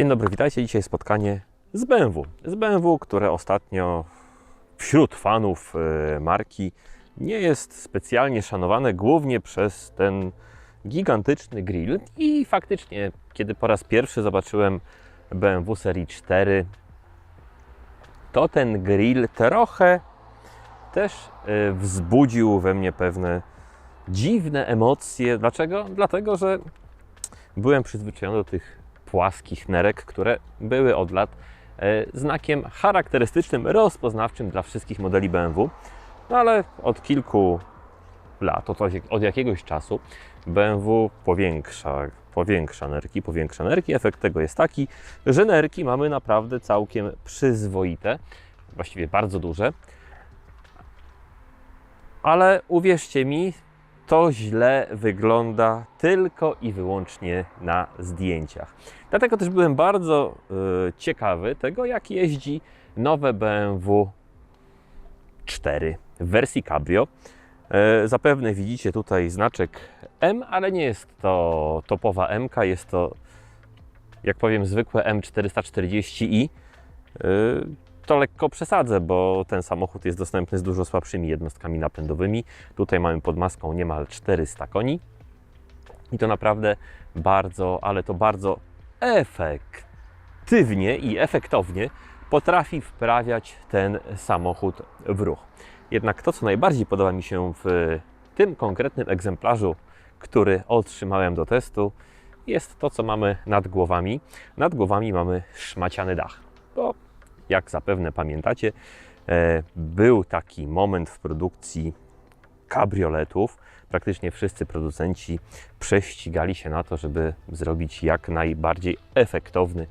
Dzień dobry, witajcie. Dzisiaj spotkanie z BMW. Z BMW, które ostatnio wśród fanów e, marki nie jest specjalnie szanowane, głównie przez ten gigantyczny grill. I faktycznie, kiedy po raz pierwszy zobaczyłem BMW serii 4, to ten grill trochę też e, wzbudził we mnie pewne dziwne emocje. Dlaczego? Dlatego, że byłem przyzwyczajony do tych płaskich nerek, które były od lat e, znakiem charakterystycznym, rozpoznawczym dla wszystkich modeli BMW. No ale od kilku lat, od, od jakiegoś czasu BMW powiększa, powiększa nerki, powiększa nerki. Efekt tego jest taki, że nerki mamy naprawdę całkiem przyzwoite, właściwie bardzo duże. Ale uwierzcie mi, to źle wygląda tylko i wyłącznie na zdjęciach. Dlatego też byłem bardzo y, ciekawy tego, jak jeździ nowe BMW 4 w wersji Cabrio. E, zapewne widzicie tutaj znaczek M, ale nie jest to topowa M, jest to, jak powiem, zwykłe M440i. E, to lekko przesadzę, bo ten samochód jest dostępny z dużo słabszymi jednostkami napędowymi. Tutaj mamy pod maską niemal 400 koni. I to naprawdę bardzo, ale to bardzo efektywnie i efektownie potrafi wprawiać ten samochód w ruch. Jednak to, co najbardziej podoba mi się w tym konkretnym egzemplarzu, który otrzymałem do testu, jest to, co mamy nad głowami. Nad głowami mamy szmaciany dach. Bo jak zapewne pamiętacie, e, był taki moment w produkcji kabrioletów. Praktycznie wszyscy producenci prześcigali się na to, żeby zrobić jak najbardziej efektowny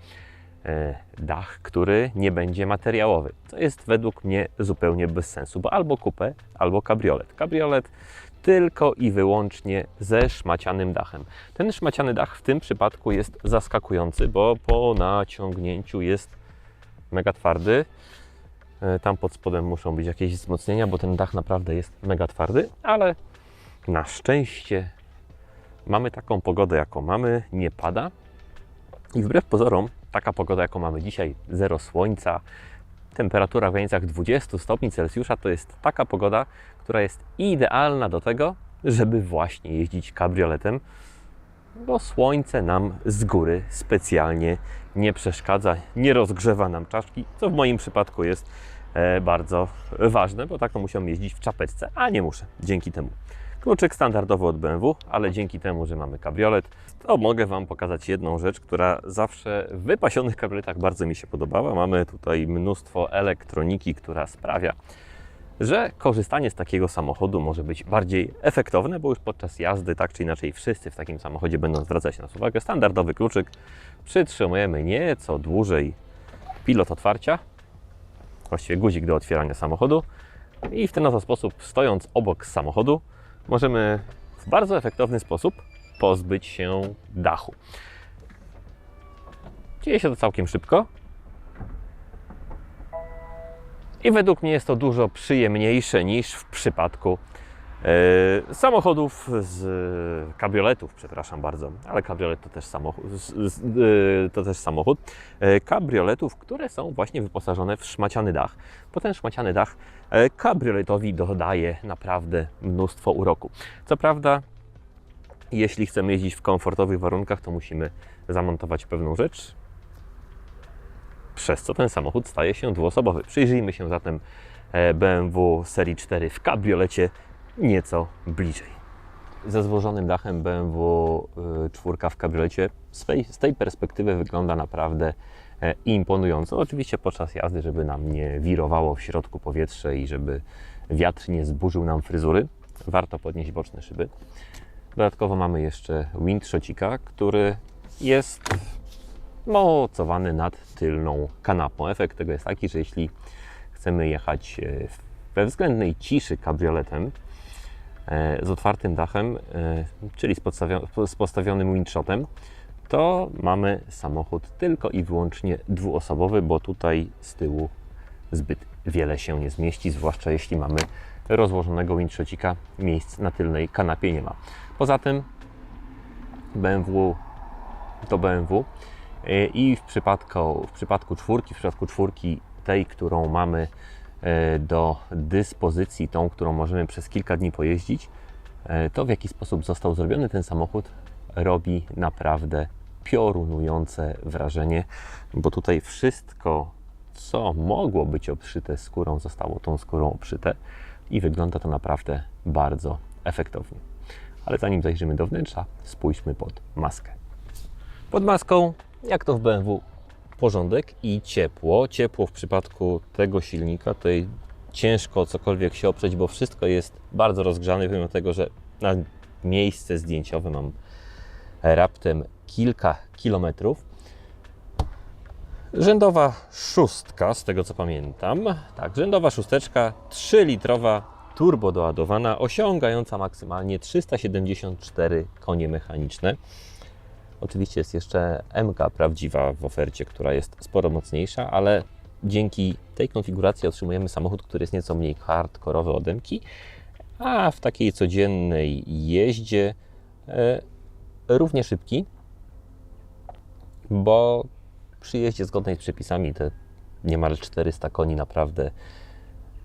e, dach, który nie będzie materiałowy. Co jest według mnie zupełnie bez sensu, bo albo kupę, albo kabriolet. Kabriolet tylko i wyłącznie ze szmacianym dachem. Ten szmaciany dach w tym przypadku jest zaskakujący, bo po naciągnięciu jest mega twardy. E, Tam pod spodem muszą być jakieś wzmocnienia, bo ten dach naprawdę jest mega twardy, ale na szczęście mamy taką pogodę, jaką mamy, nie pada. I wbrew pozorom, taka pogoda, jaką mamy dzisiaj, zero słońca, temperatura w granicach 20 stopni Celsjusza, to jest taka pogoda, która jest idealna do tego, żeby właśnie jeździć kabrioletem, bo słońce nam z góry specjalnie nie przeszkadza, nie rozgrzewa nam czaszki, co w moim przypadku jest e, bardzo ważne, bo taką musiałem jeździć w czapeczce, a nie muszę dzięki temu. Kluczyk standardowy od BMW, ale dzięki temu, że mamy kabriolet, to mogę Wam pokazać jedną rzecz, która zawsze w wypasionych kabrioletach bardzo mi się podobała. Mamy tutaj mnóstwo elektroniki, która sprawia, że korzystanie z takiego samochodu może być bardziej efektowne, bo już podczas jazdy tak czy inaczej wszyscy w takim samochodzie będą zwracać na uwagę. Standardowy kluczyk przytrzymujemy nieco dłużej pilot otwarcia, właściwie guzik do otwierania samochodu i w ten oto sposób stojąc obok samochodu możemy w bardzo efektowny sposób pozbyć się dachu. Dzieje się to całkiem szybko, i według mnie jest to dużo przyjemniejsze niż w przypadku e, samochodów z kabrioletów, przepraszam bardzo, ale kabriolet to też samochód, e, to też samochód. E, kabrioletów, które są właśnie wyposażone w szmaciany dach. Bo ten szmaciany dach e, kabrioletowi dodaje naprawdę mnóstwo uroku. Co prawda, jeśli chcemy jeździć w komfortowych warunkach, to musimy zamontować pewną rzecz, przez co ten samochód staje się dwuosobowy. Przyjrzyjmy się zatem e, BMW serii 4 w kabriolecie nieco bliżej. Ze złożonym dachem BMW 4 w kabriolecie z tej, z tej perspektywy wygląda naprawdę e, imponująco. Oczywiście podczas jazdy, żeby nam nie wirowało w środku powietrze i żeby wiatr nie zburzył nam fryzury, warto podnieść boczne szyby. Dodatkowo mamy jeszcze windshocika, który jest mocowany nad tylną kanapą. Efekt tego jest taki, że jeśli chcemy jechać e, we względnej ciszy kabrioletem e, z otwartym dachem, e, czyli z, postawionym windshotem, to mamy samochód tylko i wyłącznie dwuosobowy, bo tutaj z tyłu zbyt wiele się nie zmieści, zwłaszcza jeśli mamy rozłożonego windshocika, miejsc na tylnej kanapie nie ma. Poza tym BMW to BMW I w przypadku, w przypadku czwórki, w przypadku czwórki tej, którą mamy e, do dyspozycji, tą, którą możemy przez kilka dni pojeździć, e, to w jaki sposób został zrobiony ten samochód robi naprawdę piorunujące wrażenie, bo tutaj wszystko, co mogło być obszyte skórą, zostało tą skórą obszyte i wygląda to naprawdę bardzo efektownie. Ale zanim zajrzymy do wnętrza, spójrzmy pod maskę. Pod maską, jak to w BMW, porządek i ciepło. Ciepło w przypadku tego silnika, tutaj ciężko cokolwiek się oprzeć, bo wszystko jest bardzo rozgrzane, pomimo tego, że na miejsce zdjęciowe mam raptem kilka kilometrów. Rzędowa szóstka, z tego co pamiętam. Tak, rzędowa szósteczka, 3-litrowa, turbo doładowana, osiągająca maksymalnie 374 konie mechaniczne. Oczywiście jest jeszcze MK prawdziwa w ofercie, która jest sporo mocniejsza, ale dzięki tej konfiguracji otrzymujemy samochód, który jest nieco mniej hardkorowy od MK, a w takiej codziennej jeździe e, równie szybki, bo przy jeździe zgodnej z przepisami te niemal 400 koni naprawdę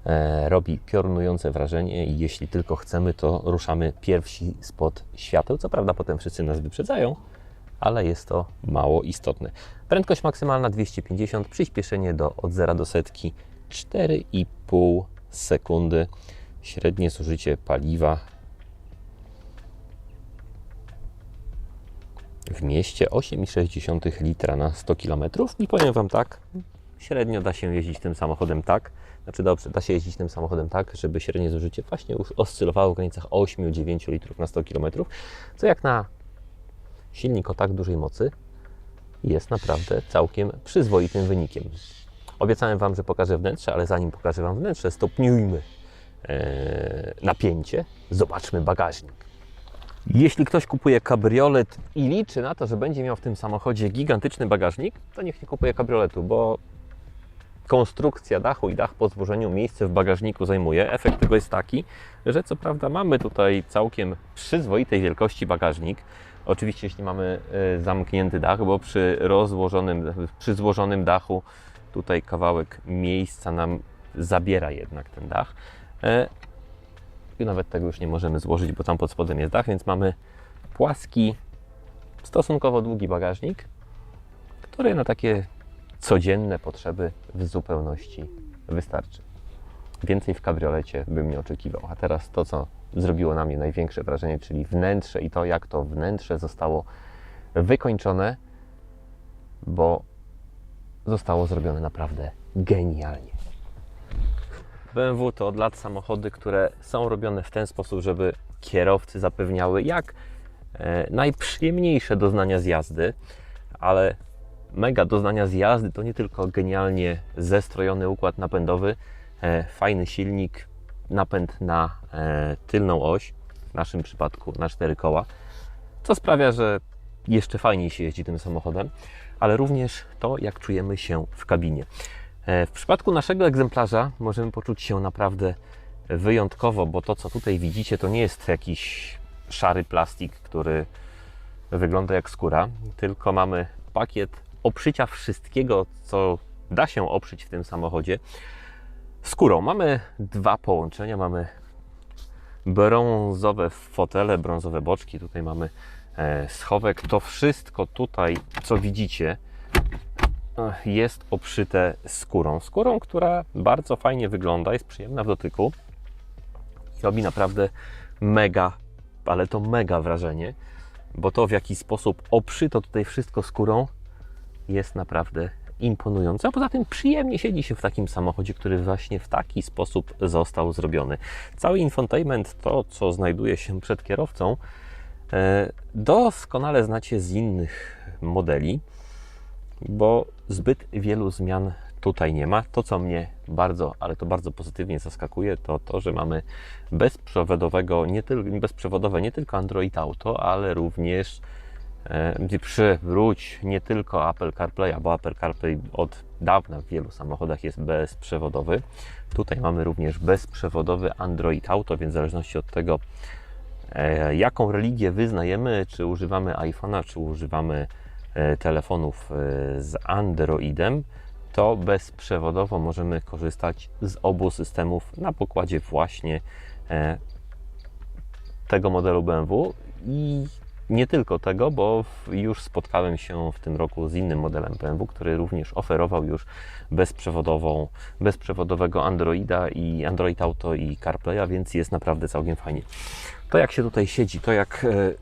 e, robi piorunujące wrażenie i jeśli tylko chcemy, to ruszamy pierwsi spod świateł. Co prawda potem wszyscy nas wyprzedzają, ale jest to mało istotne. Prędkość maksymalna 250, przyspieszenie do, od 0 do setki 4,5 sekundy. Średnie zużycie paliwa w mieście 8,6 litra na 100 km i powiem Wam tak, średnio da się jeździć tym samochodem tak, znaczy dobrze, da się jeździć tym samochodem tak, żeby średnie zużycie właśnie już oscylowało w granicach 8-9 litrów na 100 km, co jak na silnik o tak dużej mocy jest naprawdę całkiem przyzwoitym wynikiem. Obiecałem Wam, że pokażę wnętrze, ale zanim pokażę Wam wnętrze, stopniujmy e, napięcie, zobaczmy bagażnik. Jeśli ktoś kupuje kabriolet i liczy na to, że będzie miał w tym samochodzie gigantyczny bagażnik, to niech nie kupuje kabrioletu, bo konstrukcja dachu i dach po złożeniu miejsce w bagażniku zajmuje. Efekt tego jest taki, że co prawda mamy tutaj całkiem przyzwoitej wielkości bagażnik. Oczywiście jeśli mamy e, zamknięty dach, bo przy rozłożonym, przy złożonym dachu tutaj kawałek miejsca nam zabiera jednak ten dach. E, I nawet tego już nie możemy złożyć, bo tam pod spodem jest dach, więc mamy płaski, stosunkowo długi bagażnik, który na takie codzienne potrzeby w zupełności wystarczy. Więcej w kabriolecie bym nie oczekiwał. A teraz to, co zrobiło na mnie największe wrażenie, czyli wnętrze i to, jak to wnętrze zostało wykończone, bo zostało zrobione naprawdę genialnie. BMW to od lat samochody, które są robione w ten sposób, żeby kierowcy zapewniały jak e, najprzyjemniejsze doznania z jazdy, ale mega doznania z jazdy to nie tylko genialnie zestrojony układ napędowy, e, fajny silnik, napęd na e, tylną oś, w naszym przypadku na cztery koła, co sprawia, że jeszcze fajniej się jeździ tym samochodem, ale również to, jak czujemy się w kabinie. E, w przypadku naszego egzemplarza możemy poczuć się naprawdę wyjątkowo, bo to, co tutaj widzicie, to nie jest jakiś szary plastik, który wygląda jak skóra, tylko mamy pakiet obszycia wszystkiego, co da się oprzeć w tym samochodzie skórą. Mamy dwa połączenia, mamy brązowe fotele, brązowe boczki, tutaj mamy e, schowek. To wszystko tutaj, co widzicie, e, jest obszyte skórą. Skórą, która bardzo fajnie wygląda, jest przyjemna w dotyku i robi naprawdę mega, ale to mega wrażenie, bo to w jaki sposób obszyto tutaj wszystko skórą jest naprawdę imponujące, a poza tym przyjemnie siedzi się w takim samochodzie, który właśnie w taki sposób został zrobiony. Cały infotainment, to co znajduje się przed kierowcą, e, doskonale znacie z innych modeli, bo zbyt wielu zmian tutaj nie ma. To, co mnie bardzo, ale to bardzo pozytywnie zaskakuje, to to, że mamy bezprzewodowego, nie tylko, bezprzewodowe nie tylko Android Auto, ale również gdzie przywróć nie tylko Apple CarPlay, bo Apple CarPlay od dawna w wielu samochodach jest bezprzewodowy. Tutaj mamy również bezprzewodowy Android Auto, więc w zależności od tego, e, jaką religię wyznajemy, czy używamy iPhone'a, czy używamy e, telefonów e, z Androidem, to bezprzewodowo możemy korzystać z obu systemów na pokładzie właśnie e, tego modelu BMW i nie tylko tego, bo już spotkałem się w tym roku z innym modelem BMW, który również oferował już bezprzewodową, bezprzewodowego Androida i Android Auto i CarPlaya, więc jest naprawdę całkiem fajnie. To jak się tutaj siedzi, to jak e,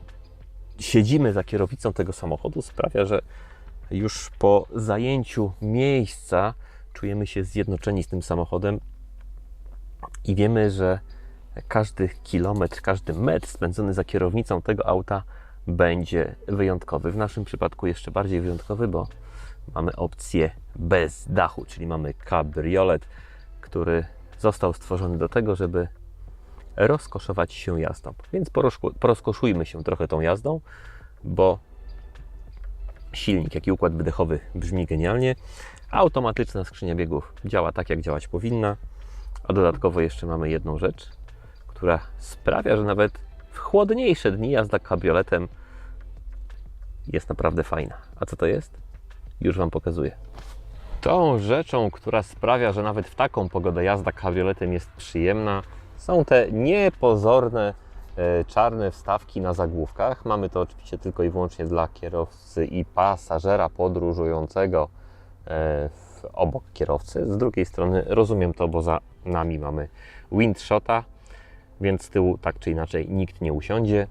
siedzimy za kierownicą tego samochodu sprawia, że już po zajęciu miejsca czujemy się zjednoczeni z tym samochodem i wiemy, że każdy kilometr, każdy metr spędzony za kierownicą tego auta będzie wyjątkowy. W naszym przypadku jeszcze bardziej wyjątkowy, bo mamy opcję bez dachu, czyli mamy kabriolet, który został stworzony do tego, żeby rozkoszować się jazdą. Więc porozkoszujmy się trochę tą jazdą, bo silnik, jak i układ wydechowy brzmi genialnie. Automatyczna skrzynia biegów działa tak, jak działać powinna. A dodatkowo jeszcze mamy jedną rzecz, która sprawia, że nawet w chłodniejsze dni jazda kabrioletem jest naprawdę fajna. A co to jest? Już Wam pokazuję. Tą rzeczą, która sprawia, że nawet w taką pogodę jazda kabrioletem jest przyjemna, są te niepozorne e, czarne wstawki na zagłówkach. Mamy to oczywiście tylko i wyłącznie dla kierowcy i pasażera podróżującego e, obok kierowcy. Z drugiej strony rozumiem to, bo za nami mamy windshota, więc z tyłu tak czy inaczej nikt nie usiądzie.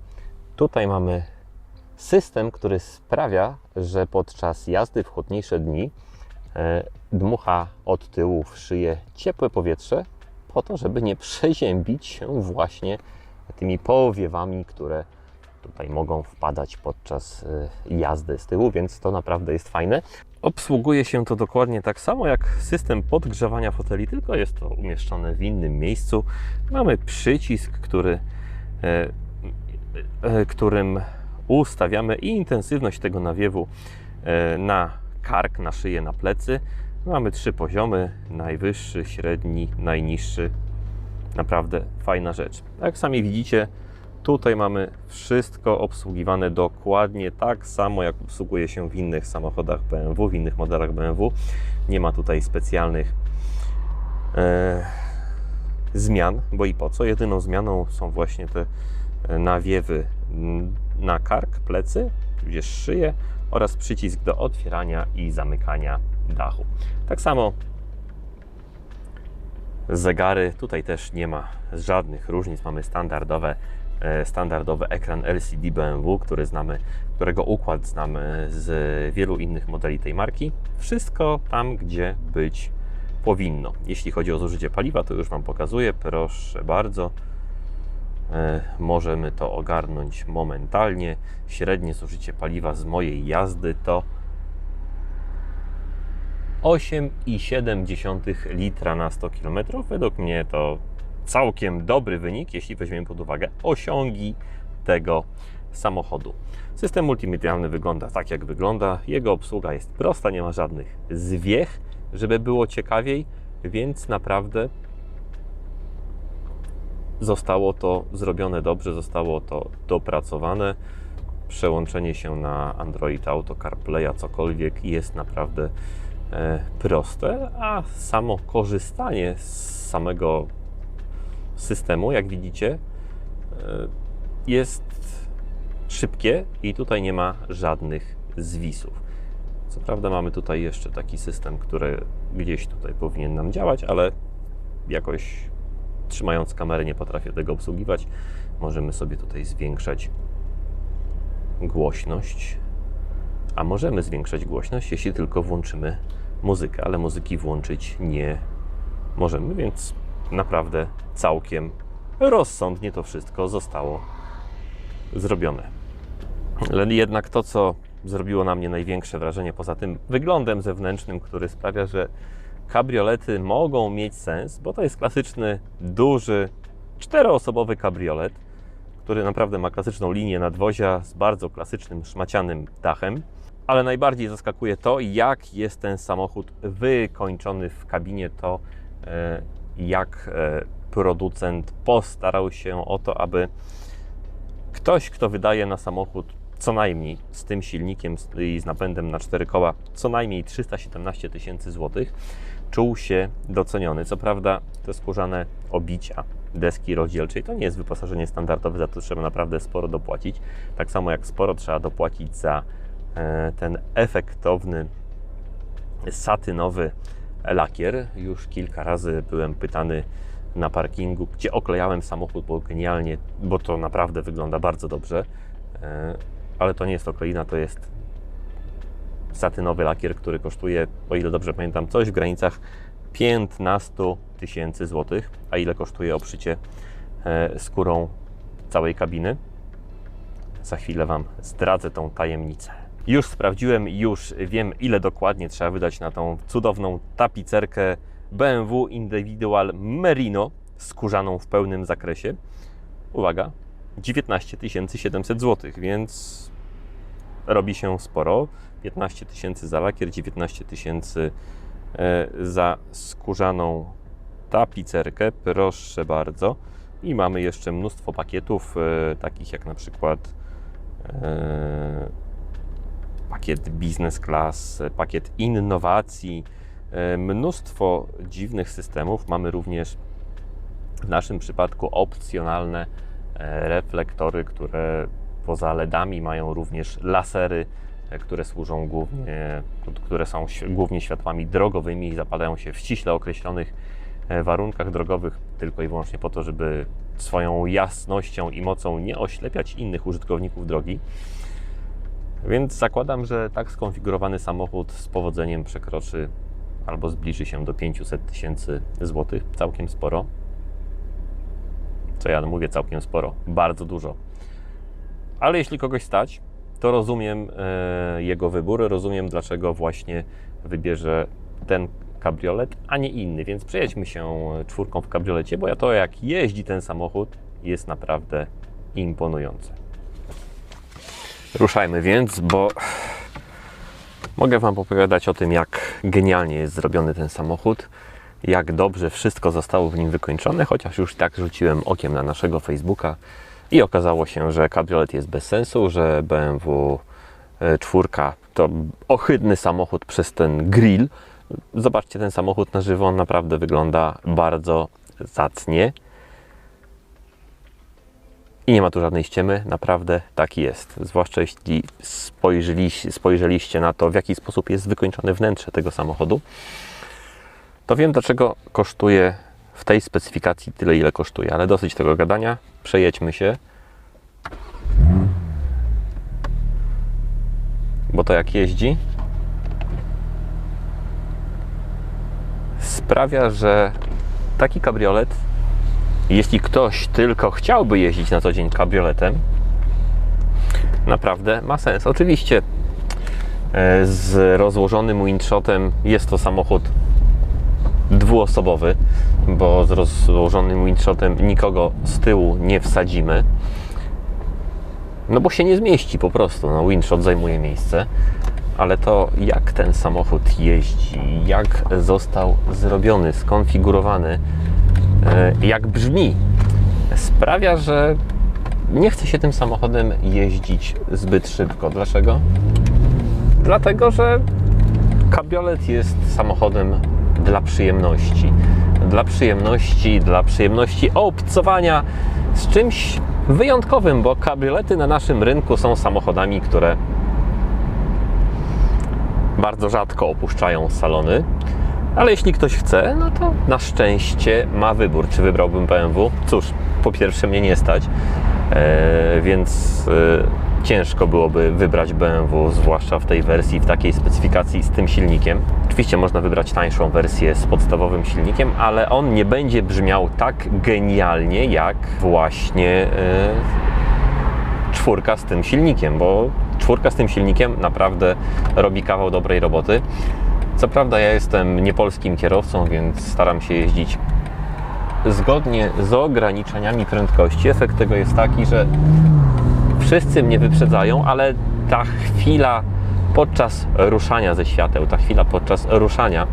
Tutaj mamy system, który sprawia, że podczas jazdy w chłodniejsze dni e, dmucha od tyłu w szyję ciepłe powietrze, po to, żeby nie przeziębić się właśnie tymi powiewami, które tutaj mogą wpadać podczas e, jazdy z tyłu, więc to naprawdę jest fajne. Obsługuje się to dokładnie tak samo jak system podgrzewania foteli, tylko jest to umieszczone w innym miejscu. Mamy przycisk, który, e, e, którym ustawiamy i intensywność tego nawiewu e, na kark, na szyję, na plecy. Mamy trzy poziomy: najwyższy, średni, najniższy. Naprawdę fajna rzecz. Jak sami widzicie, tutaj mamy wszystko obsługiwane dokładnie tak samo, jak obsługuje się w innych samochodach BMW, w innych modelach BMW. Nie ma tutaj specjalnych e, zmian, bo i po co? Jedyną zmianą są właśnie te e, nawiewy na kark, plecy, tudzież szyję oraz przycisk do otwierania i zamykania dachu. Tak samo zegary, tutaj też nie ma żadnych różnic, mamy standardowe, standardowy ekran LCD BMW, który znamy, którego układ znamy z wielu innych modeli tej marki. Wszystko tam, gdzie być powinno. Jeśli chodzi o zużycie paliwa, to już Wam pokazuję, proszę bardzo. E, Możemy to ogarnąć momentalnie. Średnie zużycie paliwa z mojej jazdy to 8,7 litra na 100 km. Według mnie to całkiem dobry wynik, jeśli weźmiemy pod uwagę osiągi tego samochodu. System multimedialny wygląda tak, jak wygląda. Jego obsługa jest prosta, nie ma żadnych zwiech, żeby było ciekawiej, więc naprawdę zostało to zrobione dobrze, zostało to dopracowane. Przełączenie się na Android Auto, CarPlaya, cokolwiek jest naprawdę e, proste, a samo korzystanie z samego systemu, jak widzicie, e, jest szybkie i tutaj nie ma żadnych zwisów. Co prawda mamy tutaj jeszcze taki system, który gdzieś tutaj powinien nam działać, ale jakoś trzymając kamerę nie potrafię tego obsługiwać. Możemy sobie tutaj zwiększać głośność, a możemy zwiększać głośność, jeśli tylko włączymy muzykę, ale muzyki włączyć nie możemy, więc naprawdę całkiem rozsądnie to wszystko zostało zrobione. Jednak to, co zrobiło na mnie największe wrażenie, poza tym wyglądem zewnętrznym, który sprawia, że kabriolety mogą mieć sens, bo to jest klasyczny, duży, czteroosobowy kabriolet, który naprawdę ma klasyczną linię nadwozia z bardzo klasycznym, szmacianym dachem. Ale najbardziej zaskakuje to, jak jest ten samochód wykończony w kabinie, to e, jak e, producent postarał się o to, aby ktoś, kto wydaje na samochód co najmniej z tym silnikiem i z napędem na cztery koła co najmniej 317 tysięcy złotych, czuł się doceniony. Co prawda te skórzane obicia, deski rozdzielczej to nie jest wyposażenie standardowe, za to trzeba naprawdę sporo dopłacić. Tak samo jak sporo trzeba dopłacić za e, ten efektowny satynowy lakier. Już kilka razy byłem pytany na parkingu, gdzie oklejałem samochód, bo genialnie, bo to naprawdę wygląda bardzo dobrze. E, Ale to nie jest okleina, to jest satynowy lakier, który kosztuje, o ile dobrze pamiętam, coś w granicach 15 tysięcy złotych. A ile kosztuje obszycie e, skórą całej kabiny? Za chwilę Wam zdradzę tą tajemnicę. Już sprawdziłem, już wiem, ile dokładnie trzeba wydać na tą cudowną tapicerkę BMW Individual Merino skórzaną w pełnym zakresie. Uwaga, 19 700 zł, więc robi się sporo. 15 tysięcy za lakier, 19 tysięcy e, za skórzaną tapicerkę, proszę bardzo. I mamy jeszcze mnóstwo pakietów, e, takich jak na przykład e, pakiet business class, e, pakiet innowacji, e, mnóstwo dziwnych systemów. Mamy również w naszym przypadku opcjonalne e, reflektory, które poza LEDami mają również lasery, które służą głównie, które są głównie światłami drogowymi i zapalają się w ściśle określonych warunkach drogowych tylko i wyłącznie po to, żeby swoją jasnością i mocą nie oślepiać innych użytkowników drogi. Więc zakładam, że tak skonfigurowany samochód z powodzeniem przekroczy albo zbliży się do 500 tysięcy złotych. Całkiem sporo. Co ja mówię, całkiem sporo. Bardzo dużo. Ale jeśli kogoś stać, to rozumiem e, jego wybór, rozumiem dlaczego właśnie wybierze ten kabriolet, a nie inny. Więc przejedźmy się czwórką w kabriolecie, bo ja to jak jeździ ten samochód jest naprawdę imponujące. Ruszajmy więc, bo mogę Wam opowiadać o tym, jak genialnie jest zrobiony ten samochód, jak dobrze wszystko zostało w nim wykończone, chociaż już tak rzuciłem okiem na naszego Facebooka i okazało się, że kabriolet jest bez sensu, że BMW 4 to ohydny samochód przez ten grill. Zobaczcie ten samochód na żywo, on naprawdę wygląda bardzo zacnie. I nie ma tu żadnej ściemy, naprawdę taki jest. Zwłaszcza jeśli spojrzeli, spojrzeliście na to, w jaki sposób jest wykończone wnętrze tego samochodu, to wiem, dlaczego kosztuje w tej specyfikacji tyle, ile kosztuje. Ale dosyć tego gadania, przejedźmy się. Bo to jak jeździ, sprawia, że taki kabriolet jeśli ktoś tylko chciałby jeździć na co dzień kabrioletem, naprawdę ma sens. Oczywiście e, z rozłożonym windshotem jest to samochód dwuosobowy, bo z rozłożonym windshotem nikogo z tyłu nie wsadzimy. No bo się nie zmieści po prostu. No, windshot zajmuje miejsce. Ale to jak ten samochód jeździ, jak został zrobiony, skonfigurowany, jak brzmi, sprawia, że nie chce się tym samochodem jeździć zbyt szybko. Dlaczego? Dlatego, że kabriolet jest samochodem dla przyjemności. Dla przyjemności, dla przyjemności obcowania z czymś wyjątkowym, bo kabriolety na naszym rynku są samochodami, które bardzo rzadko opuszczają salony. Ale jeśli ktoś chce, no to na szczęście ma wybór. Czy wybrałbym BMW? Cóż, po pierwsze mnie nie stać, e, więc e, ciężko byłoby wybrać BMW, zwłaszcza w tej wersji, w takiej specyfikacji z tym silnikiem. Oczywiście można wybrać tańszą wersję z podstawowym silnikiem, ale on nie będzie brzmiał tak genialnie jak właśnie e, czwórka z tym silnikiem, bo czwórka z tym silnikiem naprawdę robi kawał dobrej roboty. Co prawda ja jestem niepolskim kierowcą, więc staram się jeździć zgodnie z ograniczeniami prędkości. Efekt tego jest taki, że wszyscy mnie wyprzedzają, ale ta chwila podczas ruszania ze świateł, ta chwila podczas ruszania,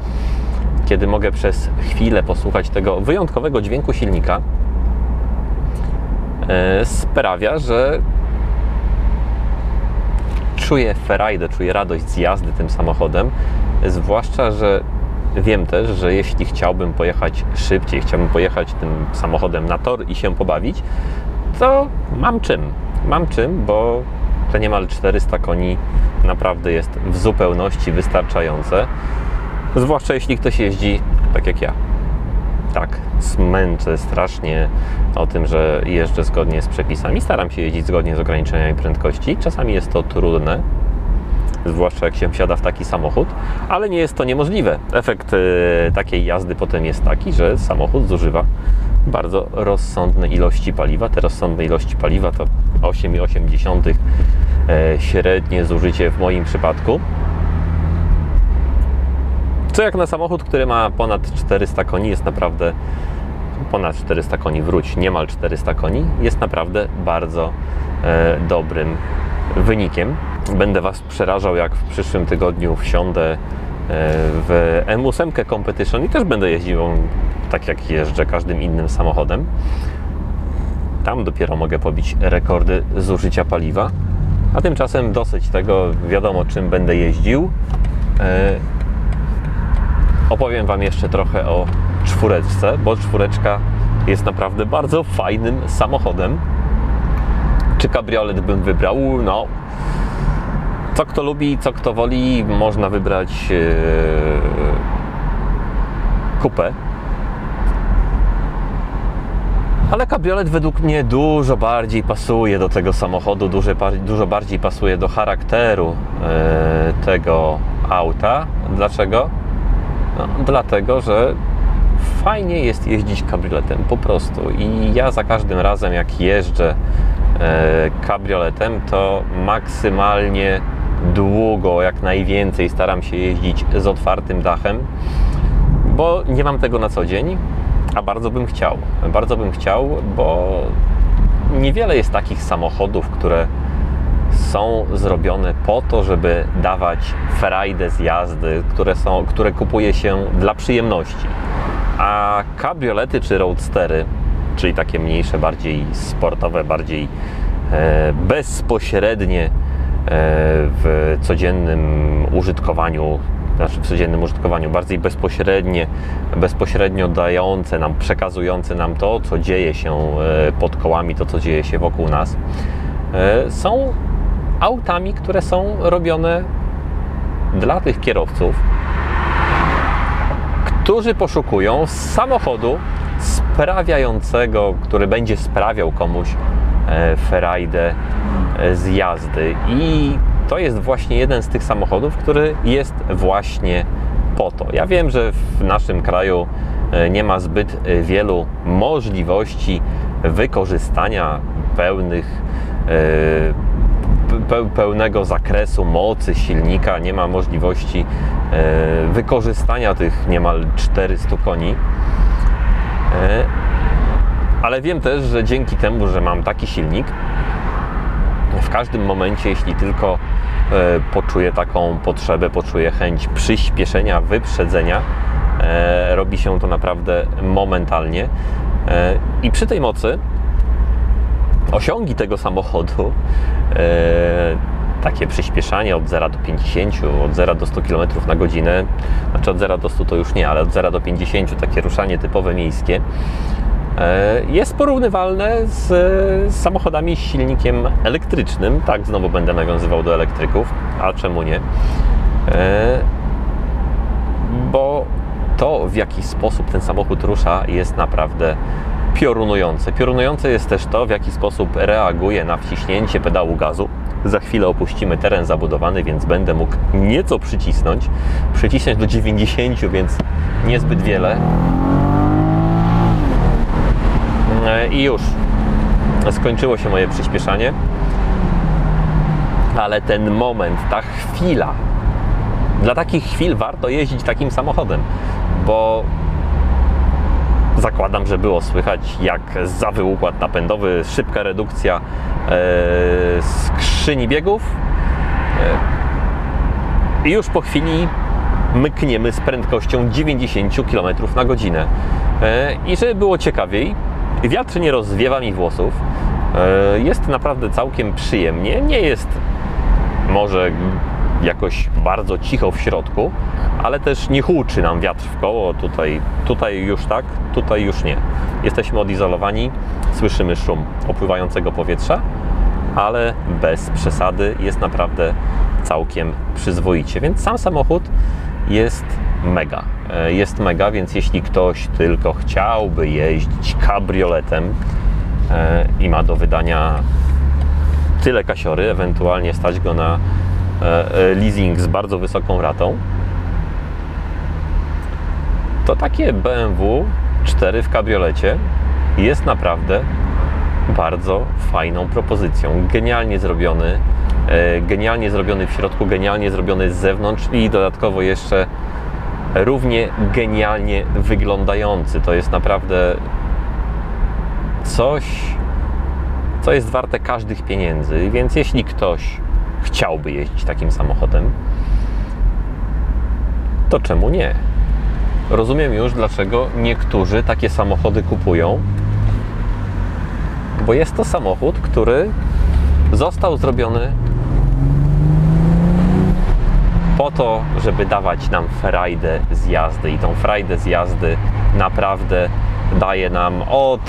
kiedy mogę przez chwilę posłuchać tego wyjątkowego dźwięku silnika, e, sprawia, że czuję ferajdę, czuję radość z jazdy tym samochodem, zwłaszcza, że wiem też, że jeśli chciałbym pojechać szybciej, chciałbym pojechać tym samochodem na tor i się pobawić, to mam czym. Mam czym, bo te niemal 400 koni naprawdę jest w zupełności wystarczające. Zwłaszcza jeśli ktoś jeździ tak jak ja. Tak, smęczę strasznie o tym, że jeżdżę zgodnie z przepisami. Staram się jeździć zgodnie z ograniczeniami prędkości. Czasami jest to trudne, zwłaszcza jak się wsiada w taki samochód, ale nie jest to niemożliwe. Efekt e, takiej jazdy potem jest taki, że samochód zużywa bardzo rozsądne ilości paliwa. Te rozsądne ilości paliwa to 8,8 e, średnie zużycie w moim przypadku. Co jak na samochód, który ma ponad 400 koni, jest naprawdę ponad 400 koni, wróć, niemal 400 koni, jest naprawdę bardzo e, dobrym wynikiem. Będę Was przerażał, jak w przyszłym tygodniu wsiądę e, w M8 Competition i też będę jeździł tak jak jeżdżę każdym innym samochodem. Tam dopiero mogę pobić rekordy zużycia paliwa. A tymczasem dosyć tego, wiadomo czym będę jeździł. E, opowiem Wam jeszcze trochę o czwóreczce, bo czwóreczka jest naprawdę bardzo fajnym samochodem. Czy kabriolet bym wybrał? No, co kto lubi, co kto woli, można wybrać yy, kupę. Ale kabriolet według mnie dużo bardziej pasuje do tego samochodu, dużo, dużo bardziej pasuje do charakteru yy, tego auta. Dlaczego? No, dlatego, że fajnie jest jeździć kabrioletem po prostu. I ja za każdym razem, jak jeżdżę kabrioletem, to maksymalnie długo, jak najwięcej staram się jeździć z otwartym dachem, bo nie mam tego na co dzień, a bardzo bym chciał. Bardzo bym chciał, bo niewiele jest takich samochodów, które są zrobione po to, żeby dawać frajdę z jazdy, które, są, które kupuje się dla przyjemności. A kabriolety czy roadstery, czyli takie mniejsze, bardziej sportowe, bardziej e, bezpośrednie e, w codziennym użytkowaniu, znaczy w codziennym użytkowaniu, bardziej bezpośrednie, bezpośrednio dające nam, przekazujące nam to, co dzieje się e, pod kołami, to, co dzieje się wokół nas, są autami, które są robione dla tych kierowców, którzy poszukują samochodu sprawiającego, który będzie sprawiał komuś e, ferajdę e, z jazdy. I to jest właśnie jeden z tych samochodów, który jest właśnie po to. Ja wiem, że w naszym kraju e, nie ma zbyt wielu możliwości wykorzystania pełnych pełnego zakresu mocy silnika, nie ma możliwości wykorzystania tych niemal 400 koni. E, ale wiem też, że dzięki temu, że mam taki silnik, w każdym momencie, jeśli tylko e, poczuję taką potrzebę, poczuję chęć przyspieszenia, wyprzedzenia, robi się to naprawdę momentalnie. I przy tej mocy osiągi tego samochodu, e, takie przyspieszanie od 0 do 50, od 0 do 100 km na godzinę, znaczy od 0 do 100 to już nie, ale od 0 do 50 takie ruszanie typowe miejskie, e, jest porównywalne z, samochodami z silnikiem elektrycznym. Tak, znowu będę nawiązywał do elektryków, a czemu nie? E, bo to, w jaki sposób ten samochód rusza, jest naprawdę piorunujące. Piorunujące jest też to, w jaki sposób reaguje na wciśnięcie pedału gazu. Za chwilę opuścimy teren zabudowany, więc będę mógł nieco przycisnąć. Przycisnąć do 90, więc niezbyt wiele. E, I już skończyło się moje przyspieszanie. Ale ten moment, ta chwila, dla takich chwil warto jeździć takim samochodem, bo zakładam, że było słychać, jak zawył układ napędowy, szybka redukcja e, skrzyni biegów. E, I już po chwili mykniemy z prędkością 90 km na godzinę. E, I żeby było ciekawiej, wiatr nie rozwiewa mi włosów. Jest naprawdę całkiem przyjemnie. Nie jest może jakoś bardzo cicho w środku, ale też nie huczy nam wiatr w koło. Tutaj, tutaj już tak, tutaj już nie. Jesteśmy odizolowani, słyszymy szum opływającego powietrza, ale bez przesady jest naprawdę całkiem przyzwoicie. Więc sam samochód jest mega. E, Jest mega, więc jeśli ktoś tylko chciałby jeździć kabrioletem e, i ma do wydania tyle kasiory, ewentualnie stać go na e, leasing z bardzo wysoką ratą, to takie BMW 4 w kabriolecie jest naprawdę bardzo fajną propozycją. Genialnie zrobiony, e, genialnie zrobiony w środku, genialnie zrobiony z zewnątrz i dodatkowo jeszcze równie genialnie wyglądający. To jest naprawdę coś, co jest warte każdych pieniędzy. Więc jeśli ktoś chciałby jeździć takim samochodem, to czemu nie? Rozumiem już, dlaczego niektórzy takie samochody kupują, bo jest to samochód, który został zrobiony po to, żeby dawać nam frajdę z jazdy. I tą frajdę z jazdy naprawdę daje nam od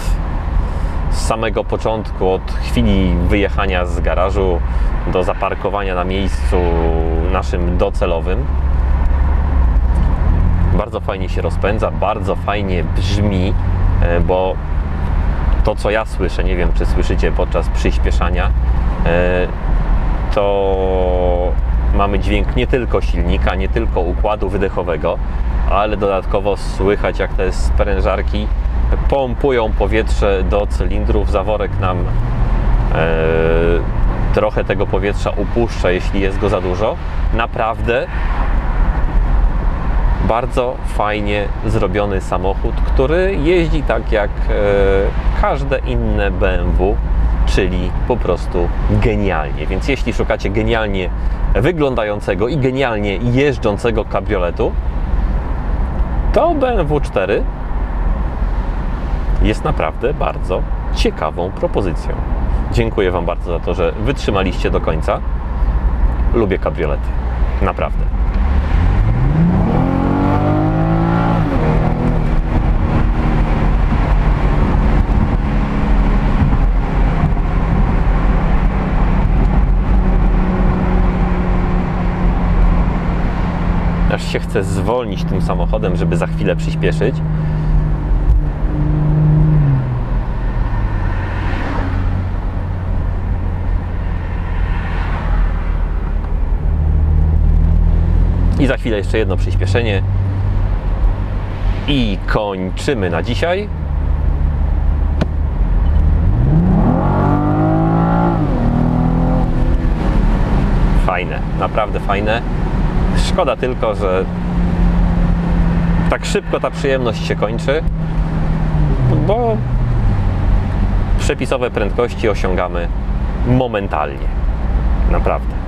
samego początku, od chwili wyjechania z garażu do zaparkowania na miejscu naszym docelowym. Bardzo fajnie się rozpędza, bardzo fajnie brzmi, e, bo to, co ja słyszę, nie wiem, czy słyszycie podczas przyspieszania, e, to mamy dźwięk nie tylko silnika, nie tylko układu wydechowego, ale dodatkowo słychać, jak te sprężarki pompują powietrze do cylindrów. Zaworek nam e, trochę tego powietrza upuszcza, jeśli jest go za dużo. Naprawdę bardzo fajnie zrobiony samochód, który jeździ tak jak e, każde inne BMW, czyli po prostu genialnie. Więc jeśli szukacie genialnie wyglądającego i genialnie jeżdżącego kabrioletu, to BMW 4 jest naprawdę bardzo ciekawą propozycją. Dziękuję Wam bardzo za to, że wytrzymaliście do końca. Lubię kabriolety. Naprawdę. Aż się chce zwolnić tym samochodem, żeby za chwilę przyspieszyć. I za chwilę jeszcze jedno przyspieszenie. I kończymy na dzisiaj. Fajne, naprawdę fajne. Szkoda tylko, że tak szybko ta przyjemność się kończy, bo przepisowe prędkości osiągamy momentalnie. Naprawdę.